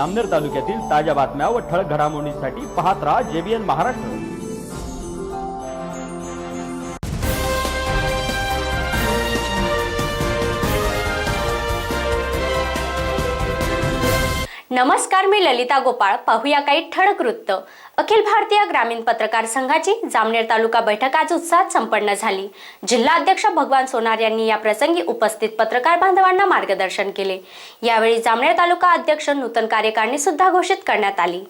जामनेर तालुक्यातील ताज्या बातम्या व ठळक घडामोडींसाठी पाहत राहा जेबीएन महाराष्ट्र. नमस्कार मी ललिता गोपाळ. पाहूया काही ठळक वृत्त. अखिल भारतीय ग्रामीण पत्रकार संघाची जामनेर तालुका बैठक आज उत्साहात संपन्न झाली. जिल्हा अध्यक्ष भगवान सोनार यांनी या प्रसंगी उपस्थित पत्रकार बांधवांना मार्गदर्शन केले. यावेळी जामनेर तालुका अध्यक्ष नूतन कार्यकारिणी सुद्धा घोषित करण्यात आली.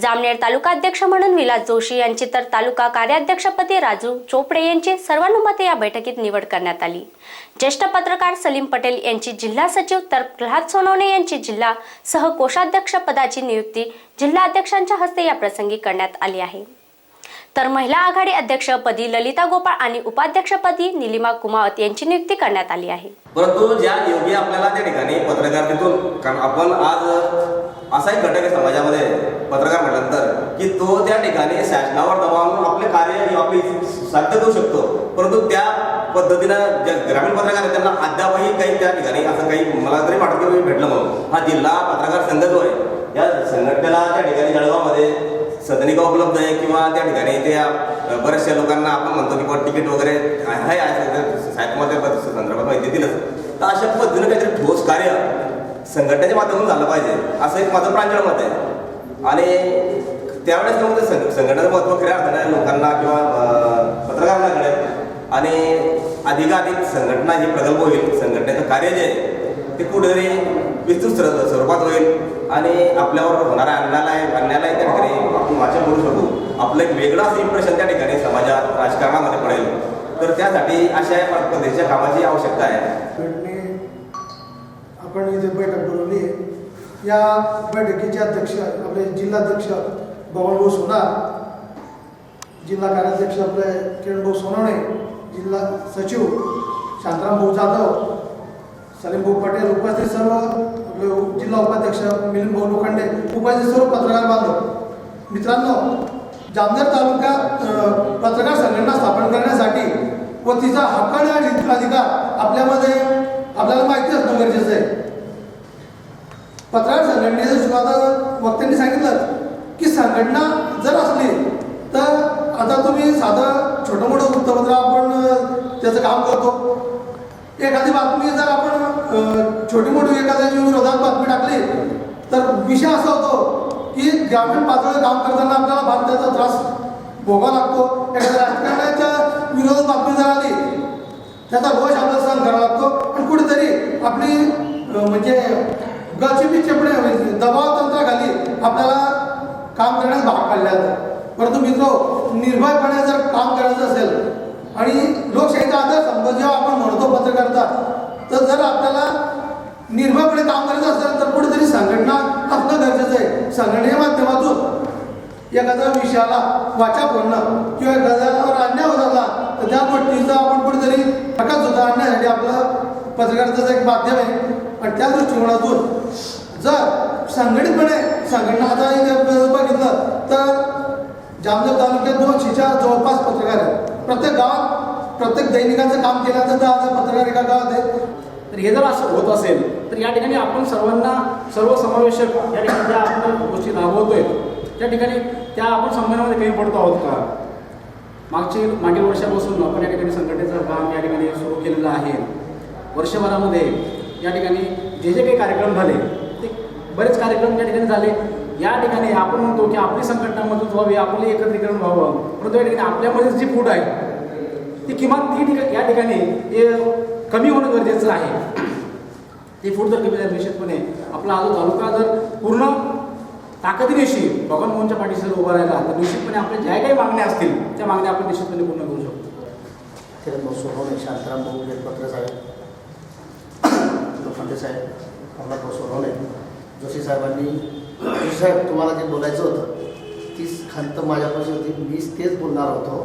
जामनेर तालुका अध्यक्ष म्हणून विलास जोशी यांची तर तालुका कार्याध्यक्षपदी राजू चोपडे यांची सर्वानुमते या बैठकीत निवड करण्यात आली. ज्येष्ठ पत्रकार सलीम पटेल यांची जिल्हा सचिव तर प्रल्हाद सोनवणे यांची जिल्हा सहकोषाध्यक्ष पदाची नियुक्ती जिल्हा अध्यक्षांच्या हस्ते या प्रसंगी करण्यात आली आहे. तर महिला आघाडी अध्यक्षपदी ललिता गोपाळ आणि उपाध्यक्षपदी निलिमा कुमावत यांची नियुक्ती करण्यात आली आहे. परंतु ज्या योगी आपल्याला त्या ठिकाणी पत्रकारितेतून कारण आपण आज असाही घटक आहे समाजामध्ये पत्रकार म्हटल्यानंतर की तो त्या ठिकाणी शासनावर दबाव आपले कार्य आपले साध्य करू शकतो. परंतु त्या पद्धतीनं ज्या ग्रामीण पत्रकार आहेत त्यांना अद्यापही काही त्या ठिकाणी असं काही मला तरी वाटत भेटलं म्हणून. हा जिल्हा पत्रकार संघ जो आहे या संघटनेला त्या ठिकाणी जळगावमध्ये सदनिका उपलब्ध आहे किंवा त्या ठिकाणी त्या बऱ्याचशा लोकांना आपण म्हणतो की बुवा तिकीट वगैरे आहे आहे संदर्भात माहिती दिलं तर अशा पद्धतीनं काहीतरी ठोस कार्य संघटनेच्या माध्यमातून झालं पाहिजे असं एक माझं प्रांजळ मत आहे. आणि त्यावेळेस मग संघ संघटनेचं महत्त्व खऱ्या अर्थाने लोकांना किंवा पत्रकारांना कळेल. आणि अधिकाधिक संघटना जी प्रगल्भ होईल संघटनेचं कार्य जे आहे ते कुठेतरी विस्तृत स्वरूपात होईल. आणि आपल्यावर होणारा अन्यायाला अन्यायाला त्या ठिकाणी आपण वाचन करू शकू. आपलं एक वेगळाच इम्प्रेशन त्या ठिकाणी समाजात राजकारणामध्ये पडेल. तर त्यासाठी अशा पद्धतीच्या कामाची आवश्यकता आहे. आपण इथे बैठक बोलवली. आहे या बैठकीचे अध्यक्ष आपले जिल्हाध्यक्ष बबनभाऊ सोनार जिल्हा कार्याध्यक्ष आपले किरणभाऊ सोनवणे जिल्हा सचिव शांतारामभाऊ जाधव सलीमभाऊ पटेल उपस्थित सर्व जिल्हा उपाध्यक्ष मिलिंदभाऊ लोखंडे उपस्थित सर्व पत्रकार बांधव. मित्रांनो जामनेर तालुक्यात पत्रकार संघटना स्थापन करण्यासाठी व तिचा हक्काने आणि अधिकार आपल्यामध्ये आपल्याला माहिती असणं गरजेचं आहे. पत्रकार संघटनेचं सुद्धा वक्त्यांनी सांगितलं की संघटना जर असली तर आता तुम्ही साधं छोटं मोठं वृत्तपत्र आपण त्याचं काम करतो. एखादी बातमी जर आपण छोटी मोठी एखाद्याची विरोधात बातमी टाकली तर विषय असा होतो की ग्रामीण पातळीवर काम करताना आपल्याला भारताचा त्रास भोगावा लागतो. एखाद्या राजकारणाच्या विरोधात बातमी जर आली त्याचा रोष आपल्याला सहन करावा लागतो. पण कुठेतरी आपली म्हणजे गळचिपी चेपणे म्हणजे दबाव तंत्राखाली आपल्याला काम करण्यास भाग पाडले जातं परंतु मित्र निर्भयपणे जर काम करायचं असेल आणि लोकशाहीचा आधार स्तंभ जेव्हा आपण म्हणतो पत्रकारिता तर जर आपल्याला निर्भयपणे काम करायचं असेल तर कुठेतरी संघटना असणं गरजेचं आहे. संघटनेच्या माध्यमातून एखाद्या विषयाला वाचा फोडणं किंवा एखाद्यावर अन्याय होत असला तर त्या गोष्टीचा आपण कुठेतरी प्रकाश सुद्धा आणण्यासाठी आपलं पत्रकारिताचं एक माध्यम आहे. आणि त्या दृष्टिकोनातून जर संघटितपणे संघटना आता बघितलं तर जामदेव तालुक्यात दोनशेच्या जवळपास पत्रकार आहेत. प्रत्येक गावात प्रत्येक दैनिकाचं काम केल्यानंतर दहा पत्रकार एका गावात आहे तर हे जर असं होत असेल तर या ठिकाणी आपण सर्वांना सर्वसमावेशक या ठिकाणी ज्या आपण गोष्टी राबवतोय त्या ठिकाणी त्या आपण संमेलनामध्ये कमी पडतो आहोत का? मागचे मागील वर्षापासून आपण या ठिकाणी संघटनेचं काम या ठिकाणी सुरू केलेलं आहे. वर्षभरामध्ये या ठिकाणी जे जे काही कार्यक्रम झाले ते बरेच कार्यक्रम या ठिकाणी झाले. या ठिकाणी आपण म्हणतो की आपली संघटना मजबूत व्हावी आपले एकत्रीकरण व्हावं. परंतु या ठिकाणी आपल्यामध्येच जी फूट आहे ती किमान ती ठिकाणी या ठिकाणी हे कमी होणं गरजेचं आहे. ते फूड जर कमी झालं निश्चितपणे आपला हा जो तालुका जर पूर्ण ताकदीनेशी भगवान मोहनच्या पाठीशी जर उभा राहिला तर निश्चितपणे आपल्या ज्या काही मागण्या असतील त्या मागण्या आपण निश्चितपणे पूर्ण करू शकतो. किरण सोनवणे शांताराम भाऊ पत्र साहेब लोखंडे साहेब अमलाभाऊ सोनवणे जोशी साहेबांनी जोशी साहेब तुम्हाला जे बोलायचं होतं तीच खंत माझ्यापाशी होती मीच तेच बोलणार होतो.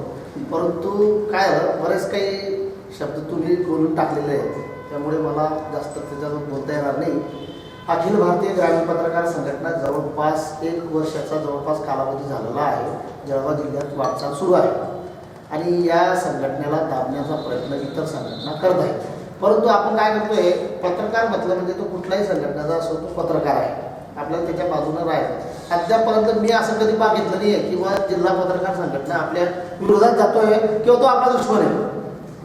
परंतु काय बरेच काही शब्द तुम्ही बोलून टाकलेले आहेत. त्यामुळे मला जास्त त्याच्यावर बोलता येणार नाही. अखिल भारतीय ग्रामीण पत्रकार संघटना जवळपास एक वर्षाचा जवळपास कालावधी झालेला आहे. जळगाव जिल्ह्यात वाटचाल सुरू आहे. आणि या संघटनेला दाबण्याचा प्रयत्न इतर संघटना करत आहेत. परंतु आपण काय करतोय पत्रकार म्हटलं म्हणजे तो कुठल्याही संघटनेचा असो तो पत्रकार आहे. आपल्याला त्याच्या बाजूनं राहायचं अद्यापर्यंत मी असं कधी बघितलं नाही आहे किंवा जिल्हा पत्रकार संघटना आपल्या विरोधात जातोय किंवा तो आपला दुश्मन आहे.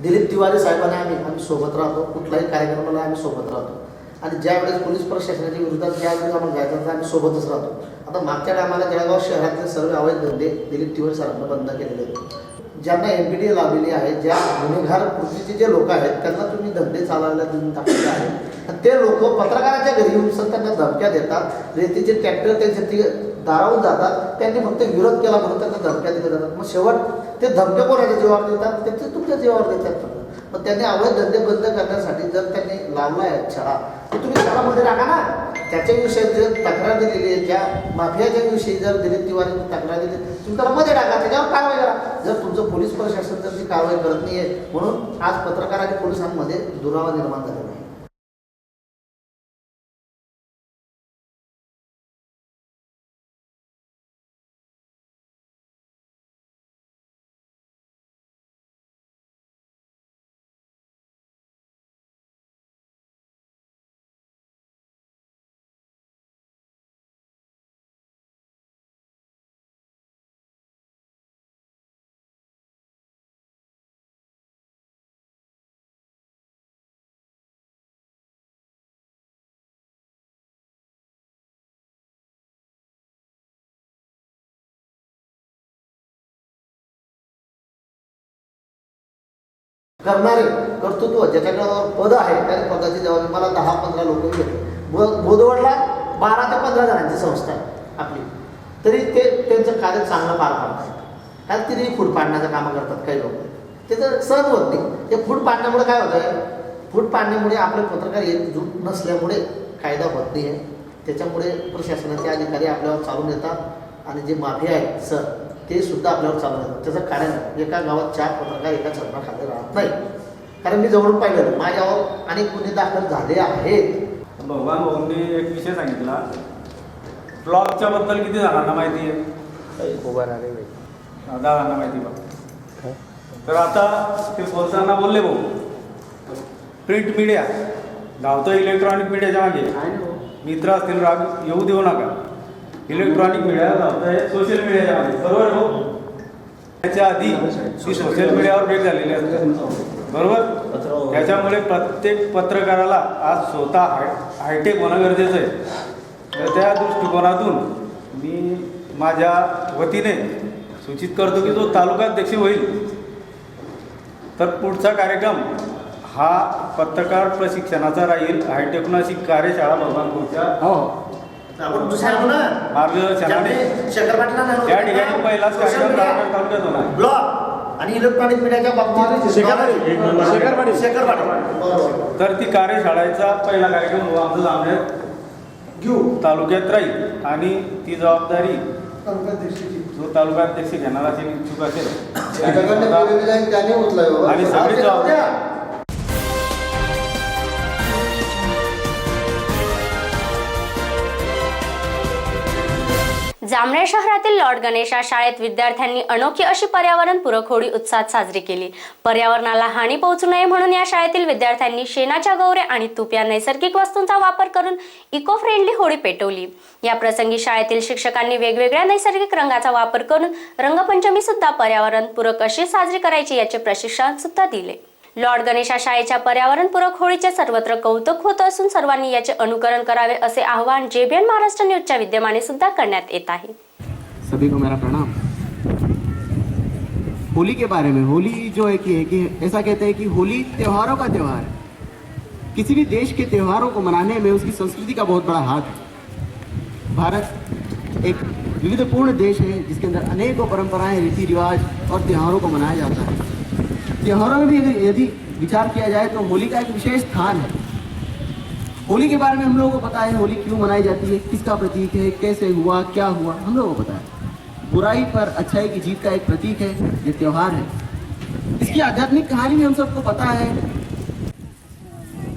दिलीप तिवारी साहेबांना आम्ही आम्ही सोबत राहतो. कुठल्याही कार्यक्रमाला आम्ही सोबत राहतो. आणि ज्यावेळेस पोलीस प्रशासनाच्या विरोधात ज्यावेळेस आम्हाला जायचं तर आम्ही सोबतच राहतो. आता मागच्या टायमाला जळगाव शहरातले सर्व अवैध धंदे दिलीप तिवारी साहेबांना बंद केलेले आहेत ज्यांना एम पी डी लावलेली आहे ज्या गुन्हेगार कृतीचे जे लोक आहेत त्यांना तुम्ही धंदे चालवायला देऊन टाकलेले आहे. ते लोक पत्रकाराच्या घरी येऊन सर त्यांना धमक्या देतात. रेतीचे ट्रॅक्टर त्यांच्या ते दारावून जातात. त्यांनी फक्त विरोध केला म्हणून त्यांना धमक्या दिल्या जातात. मग शेवट ते धमक्या कोणाच्या जीवावर देतात? ते ते तुमच्या जीवावर देतात मग त्यांनी अवैध धंदे बंद करण्यासाठी जर त्यांनी लावला आहे छळा तर तुम्ही छळामध्ये टाका ना. त्याच्याविषयी जर तक्रार दिलेली आहे ज्या माफियाच्या विषयी जर दिलीप तिवारी तक्रार दिली तुम्ही त्याला मध्ये टाका त्याच्यावर कारवाई करा. जर तुमचं पोलीस प्रशासन जर ती कारवाई करत नाही आहे म्हणून आज पत्रकार आणि पोलिसांमध्ये दुरावा निर्माण झालेला आहे. करणारे कर्तृत्व ज्याच्याकडे पद आहे त्या पदाची जबाबदारी मला दहा पंधरा लोक घेतले बोधवडला बारा ते पंधरा जणांची संस्था आहे आपली. तरी ते त्यांचं कार्य चांगलं पार पाडतात. कारण तिने फूड पाडण्याचं कामं करतात काही लोक. त्याचं सहज होत नाही. ते फूड पाडण्यामुळे काय होतं फूट पाडण्यामुळे आपले पत्रकार एकजूट नसल्यामुळे कायदा होत नाही आहे. त्याच्यामुळे प्रशासनाचे अधिकारी आपल्यावर चालून येतात आणि जे माफी आहेत सर ते सुद्धा आपल्यावर चालून येतात त्याचं कारण एका गावात चार पत्रकार एका छत्राखाली राहत नाही. कारण मी जवळून पाहिलं माझ्यावर अनेक गुन्हे दाखल झाले आहेत. भगवान भाऊंनी एक विषय सांगितला. ब्लॉगच्या बद्दल किती जणांना माहिती आहे? दादांना माहिती बा तर आता ते बोलताना बोलले भाऊ. प्रिंट मीडिया धावतं इलेक्ट्रॉनिक मीडियाच्या मागे. मित्र असतील राग येऊ देऊ नका. इलेक्ट्रॉनिक मीडिया सोशल मीडिया बरोबर हो? त्याच्या आधी ती सोशल मीडियावर भेट झालेली असते. बरोबर? त्याच्यामुळे प्रत्येक पत्रकाराला आज स्वतः हाय हायटेक होणं गरजेचं आहे. तर त्या दृष्टिकोनातून मी माझ्या वतीने सूचित करतो की जो तालुकाध्यक्ष होईल. तर पुढचा कार्यक्रम हा पत्रकार प्रशिक्षणाचा राहील. हायटेक्नॉलॉजी कार्यशाळा भगवानपूरच्या. हो. आपण दुसऱ्या ना मार्गदर्शनाने शेखर पाटला या ठिकाणी पहिलाच कार्यक्रम राहणार तालुक्यात होणार ब्लॉग आणि इलेक्ट्रॉनिक मीडियाच्या बाबतीत शेखर पाटील शेखर पाटील. बरोबर. तर ती कार्यशाळेचा पहिला कार्यक्रम आमचं जामण्यात घेऊ. तालुक्यात राहील आणि ती जबाबदारी. जो तालुकाध्यक्ष घेणार असेल इच्छुक असेल त्याने आणि सगळी जबाबदारी जामनेर शहरातील लॉर्ड गणेशा शाळेत विद्यार्थ्यांनी अनोखी अशी पर्यावरणपूरक होळी उत्साहात साजरी केली. पर्यावरणाला हानी पोहोचू नये म्हणून या शाळेतील विद्यार्थ्यांनी शेणाच्या गौरे आणि तूप या नैसर्गिक वस्तूंचा वापर करून इको फ्रेंडली होळी पेटवली. या प्रसंगी शाळेतील शिक्षकांनी वेगवेगळ्या नैसर्गिक रंगाचा वापर करून रंगपंचमी सुद्धा पर्यावरणपूरक अशी साजरी करायची याचे प्रशिक्षण सुद्धा दिले. लॉर्ड गणेशा शाळेच्या पर्यावरणपूरक होळीचे सर्वत्र कौतुक होत असून सर्वांनी याचे अनुकरण करावे असे आवाहन जेबीएन महाराष्ट्र न्यूजच्या विद्यमाने सुद्धा करण्यात येत आहे. सभी को मेरा प्रणाम. होली के बारे में होली जो है कि, है कि ऐसा कहते हैं कि होली त्योहारों का त्योहार है। किसी भी देश के त्योहारों को मनाने में उसकी संस्कृति का बहुत बड़ा हाथ है। भारत एक विविधपूर्ण देश है जिसके अंदर अनेकों परंपराएं रीति रिवाज और त्योहारों को मनाया जाता है। त्योहारों में भी अगर यदि विचार किया जाए तो होली का एक विशेष स्थान है। होली के बारे में हम लोगों को पता है, होली क्यों मनाई जाती है, किसका प्रतीक है, कैसे हुआ, क्या हुआ, हम लोगों को पता है। बुराई पर अच्छाई की जीत का एक प्रतीक है, ये त्योहार है। इसकी आध्यात्मिक कहानी भी हम सबको पता है।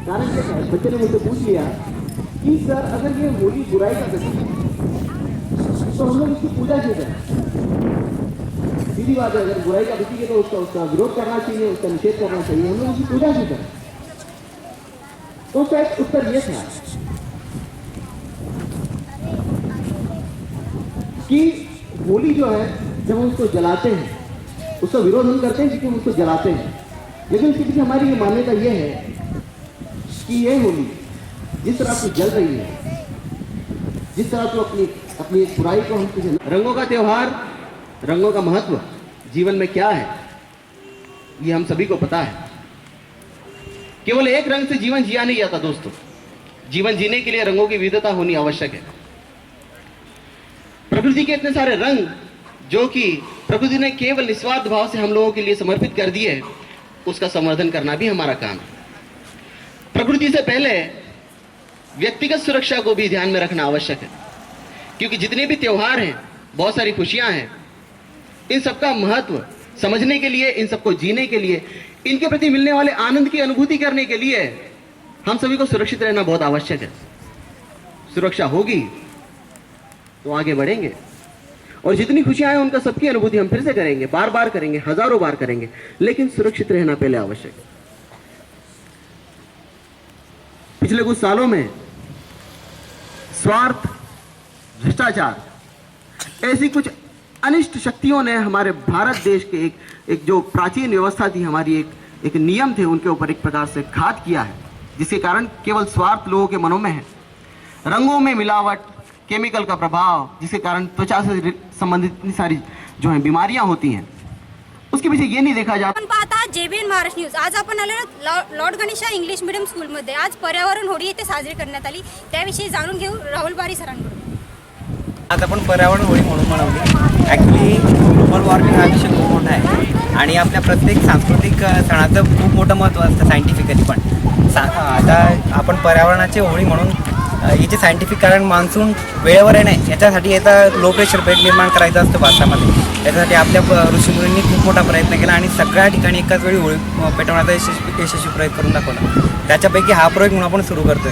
कारण बच्चे ने मुझसे पूछ लिया कि, सर, अगर ये होली बुराई का प्रतीक है तो हम लोग इसकी पूजा क्यों करें? सीधी बात है, अगर बुराई का प्रतीक है तो उसका उसका विरोध करना चाहिए, उसका निषेध करना चाहिए। हम लोग उसकी पूजा क्यों करें। तो उसका एक उत्तर ये था कि होली जो है, जब हम उसको जलाते हैं, उसका विरोध हम करते हैं क्योंकि हम उसको जलाते हैं। लेकिन उसके पीछे हमारी ये मान्यता ये है कि ये होली जिस तरह से जल रही है, जिस तरह से अपनी अपनी बुराई को हम पीछे रंगों का त्योहार रंगों का महत्व जीवन में क्या है, ये हम सभी को पता है। केवल एक रंग से जीवन जिया नहीं जाता दोस्तों। जीवन जीने के लिए रंगों की विविधता होनी आवश्यक है। प्रकृति के इतने सारे रंग, जो कि प्रकृति ने केवल निस्वार्थ भाव से हम लोगों के लिए समर्पित कर दिए, उसका संवर्धन करना भी हमारा काम है। प्रकृति से पहले व्यक्तिगत सुरक्षा को भी ध्यान में रखना आवश्यक है। क्योंकि जितने भी त्यौहार हैं, बहुत सारी खुशियाँ हैं इन सबका महत्व समझने के लिए, इन सबको जीने के लिए, इनके प्रति मिलने वाले आनंद की अनुभूति करने के लिए हम सभी को सुरक्षित रहना बहुत आवश्यक है। सुरक्षा होगी तो आगे बढ़ेंगे। और जितनी खुशियाँ हैं उनका सबकी अनुभूति हम फिर से करेंगे बार बार करेंगे, हज़ारों बार करेंगे, लेकिन सुरक्षित रहना पहले आवश्यक है। पिछले कुछ सालों में स्वार्थ, भ्रष्टाचार, ऐसी कुछ अनिष्ट शक्तियों ने हमारे भारत देश के एक एक जो प्राचीन व्यवस्था थी, हमारी एक एक नियम थे, उनके ऊपर एक प्रकार से घात किया है, जिसके कारण केवल स्वार्थ लोगों के मनों में है। रंगों में मिलावट, केमिकल का प्रभाव, जिसके कारण त्वचा से संबंधित इतनी सारी जो है, बीमारियाँ होती हैं। उसके पीछे ये नहीं देखा जाता पाहता जेबीएन महाराष्ट्र न्यूज़. आज आपण आलेलो लॉर्ड गणेशा इंग्लिश मिडियम स्कूलमध्ये. आज पर्यावरण होळी येथे साजरी करण्यात आली. त्याविषयी जाणून घेऊ राहुल बारी सरांकडून. आज आपण पर्यावरण होळी म्हणून मनवली ॲक्च्युली ग्लोबल वॉर्मिंग हा विषय खूप मोठा आहे. आणि आपल्या प्रत्येक सांस्कृतिक सणाचं खूप मोठं महत्त्व असतं सायंटिफिकली पण. सा आता आपण पर्यावरणाची होळी म्हणून याचे सायंटिफिक कारण मान्सून वेळेवर येणे याच्यासाठी याचा लो प्रेशर बेड निर्माण करायचं असतं भारतामध्ये. त्याच्यासाठी आपल्या ऋषीमुनींनी खूप मोठा प्रयत्न केला आणि सगळ्या ठिकाणी एकाच वेळी होळी पेटवण्याचा यशस्वी यशस्वी प्रयोग करून दाखवला. त्याच्यापैकी हा प्रयोग म्हणून आपण सुरू करतोय.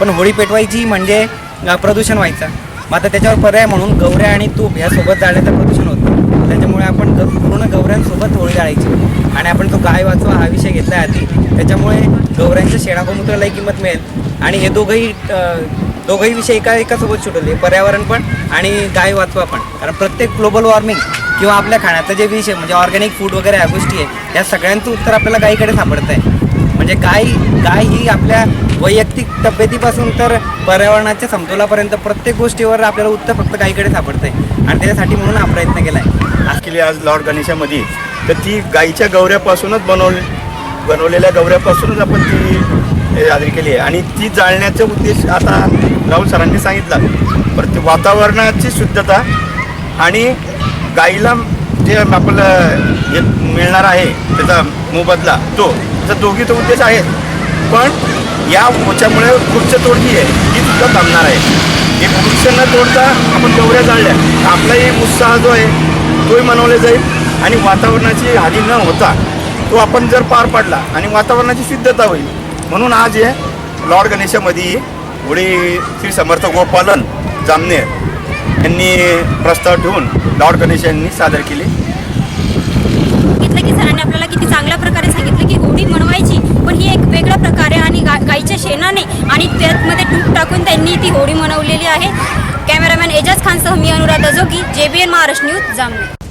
पण होळी पेटवायची म्हणजे प्रदूषण व्हायचं. मग आता त्याच्यावर पर्याय म्हणून गवऱ्या आणि तूप ह्यासोबत जाळण्याचं प्रदूषण होतं. त्याच्यामुळे आपण ग पूर्ण गौऱ्यांसोबत होळी जाळायची. आणि आपण तो गाय वाचवा हा विषय घेतला आहे आधी. त्याच्यामुळे गवऱ्यांच्या शेणागोमूत्रालाही किंमत मिळेल. आणि हे दोघंही दोघंही विषय एका एकासोबत सुटवले. पर्यावरण पण आणि गाय वाचवा पण. कारण प्रत्येक ग्लोबल वॉर्मिंग किंवा आपल्या खाण्याचा जे विषय म्हणजे ऑर्गॅनिक फूड वगैरे ह्या गोष्टी आहे या सगळ्यांचं उत्तर आपल्याला गायीकडे सापडत आहे म्हणजे गाय गाय ही आपल्या वैयक्तिक तब्येतीपासून तर पर्यावरणाच्या समतोलापर्यंत प्रत्येक गोष्टीवर आपल्याला उत्तर फक्त गायीकडे सापडतंय. आणि त्याच्यासाठी म्हणून हा प्रयत्न केला आहे केली आज लॉर्ड गणेशामध्ये. तर ती गाईच्या गवऱ्यापासूनच बनवले बनवलेल्या गवऱ्यापासूनच आपण ती साजरी केली आहे. आणि ती जाळण्याचा उद्देश आता राहुल सरांनी सांगितला. परत वातावरणाची शुद्धता आणि गाईला जे आपलं हे मिळणार आहे त्याचा मोबदला तो त्याचा दोघीचा उद्देश आहे पण या मोच्यामुळे वृक्षतोड जी आहे ती सुद्धा थांबणार आहे. हे वृक्ष न तोडता आपण गवऱ्या जाळल्या. आपलाही उत्साह जो आहे तोही मनवला जाईल आणि वातावरणाची हानी न होता तो आपण जर पार पाडला आणि वातावरणाची शुद्धता होईल. म्हणून आज हे लॉर्ड गणेशामध्ये होळी श्री समर्थ गोपालन जामनेर यांनी प्रस्ताव ठेवून लॉर्ड गणेश यांनी सादर केली. की सरांनी आपल्याला किती चांगल्या प्रकारे सांगितलं की होळी मनवायची पण ही एक वेगळ्या प्रकारे आणि गा गाईच्या शेणाने आणि त्यातमध्ये तूप टाकून त्यांनी ती होळी मनवलेली आहे. कॅमेरामॅन एजाज खानसह मी अनुराधा जोगी एन महाराष्ट्र न्यूज जामनेर.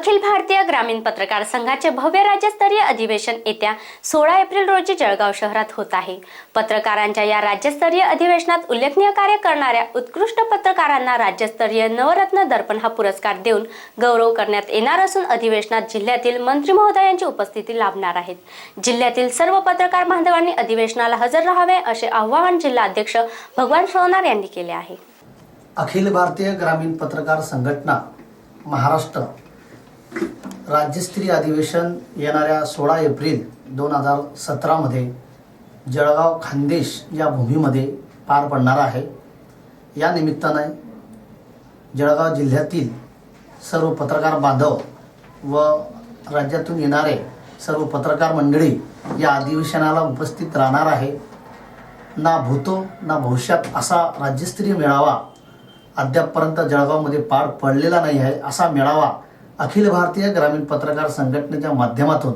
अखिल भारतीय ग्रामीण पत्रकार संघाचे भव्य राज्यस्तरीय अधिवेशन येत्या सोळा एप्रिल रोजी जळगाव शहरात होत आहे. पत्रकारांच्या या राज्यस्तरीय अधिवेशनात उल्लेखनीय कार्य करणाऱ्या उत्कृष्ट पत्रकारांना राज्यस्तरीय नवरत्न दर्पण हा पुरस्कार देऊन गौरव करण्यात येणार असून अधिवेशनात जिल्ह्यातील मंत्री महोदयांची उपस्थिती लाभणार आहेत. जिल्ह्यातील सर्व पत्रकार बांधवांनी अधिवेशनाला हजर राहावे असे आवाहन जिल्हा अध्यक्ष भगवान सोनार यांनी केले आहे. अखिल भारतीय ग्रामीण पत्रकार संघटना महाराष्ट्र राज्यस्तरीय अधिवेशन येणाऱ्या सोळा एप्रिल दोन हजार सतरामध्ये जळगाव खानदेश या भूमीमध्ये पार पडणार आहे. या निमित्तानं जळगाव जिल्ह्यातील सर्व पत्रकार बांधव व राज्यातून येणारे सर्व पत्रकार मंडळी या अधिवेशनाला उपस्थित राहणार आहे. ना भूतो ना भविष्यात असा राज्यस्तरीय मेळावा अद्यापपर्यंत जळगावमध्ये पार पडलेला नाही आहे असा मेळावा अखिल भारतीय ग्रामीण पत्रकार संघटनेच्या माध्यमातून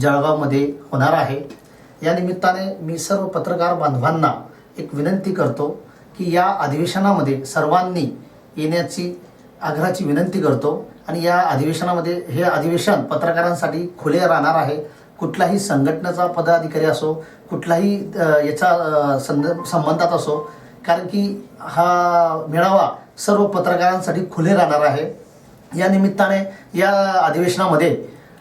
जळगावमध्ये होणार आहे. या निमित्ताने मी सर्व पत्रकार बांधवांना एक विनंती करतो की या अधिवेशनामध्ये सर्वांनी येण्याची आग्रहाची विनंती करतो आणि या अधिवेशनामध्ये हे अधिवेशन पत्रकारांसाठी खुले राहणार आहे. कुठलाही संघटनेचा पदाधिकारी असो कुठलाही याचा संदर्भ संद संबंधात असो कारण की हा मेळावा सर्व पत्रकारांसाठी खुले राहणार आहे. या निमित्ताने या अधिवेशनामध्ये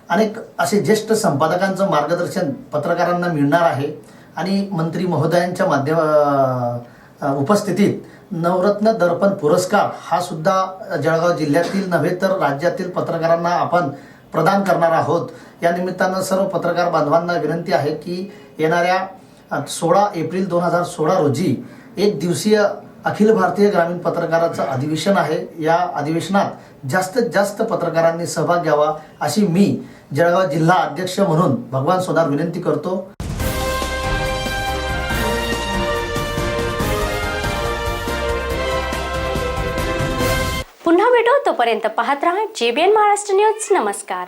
अनेक असे ज्येष्ठ संपादकांचं मार्गदर्शन पत्रकारांना मिळणार आहे. आणि मंत्री महोदयांच्या माध्यम उपस्थितीत नवरत्न दर्पण पुरस्कार हा सुद्धा जळगाव जिल्ह्यातील नव्हे तर राज्यातील पत्रकारांना आपण प्रदान करणार आहोत. या निमित्तानं सर्व पत्रकार बांधवांना विनंती आहे की येणाऱ्या सोळा एप्रिल दोन हजार सोळा रोजी एक दिवसीय अखिल भारतीय ग्रामीण पत्रकाराचं अधिवेशन आहे. या अधिवेशनात जास्तीत जास्त पत्रकारांनी सहभाग घ्यावा अशी मी जळगाव जिल्हा अध्यक्ष म्हणून भगवान सोनार विनंती करतो. पुन्हा भेटू तोपर्यंत पाहत राहा जेबीएन महाराष्ट्र न्यूज. नमस्कार.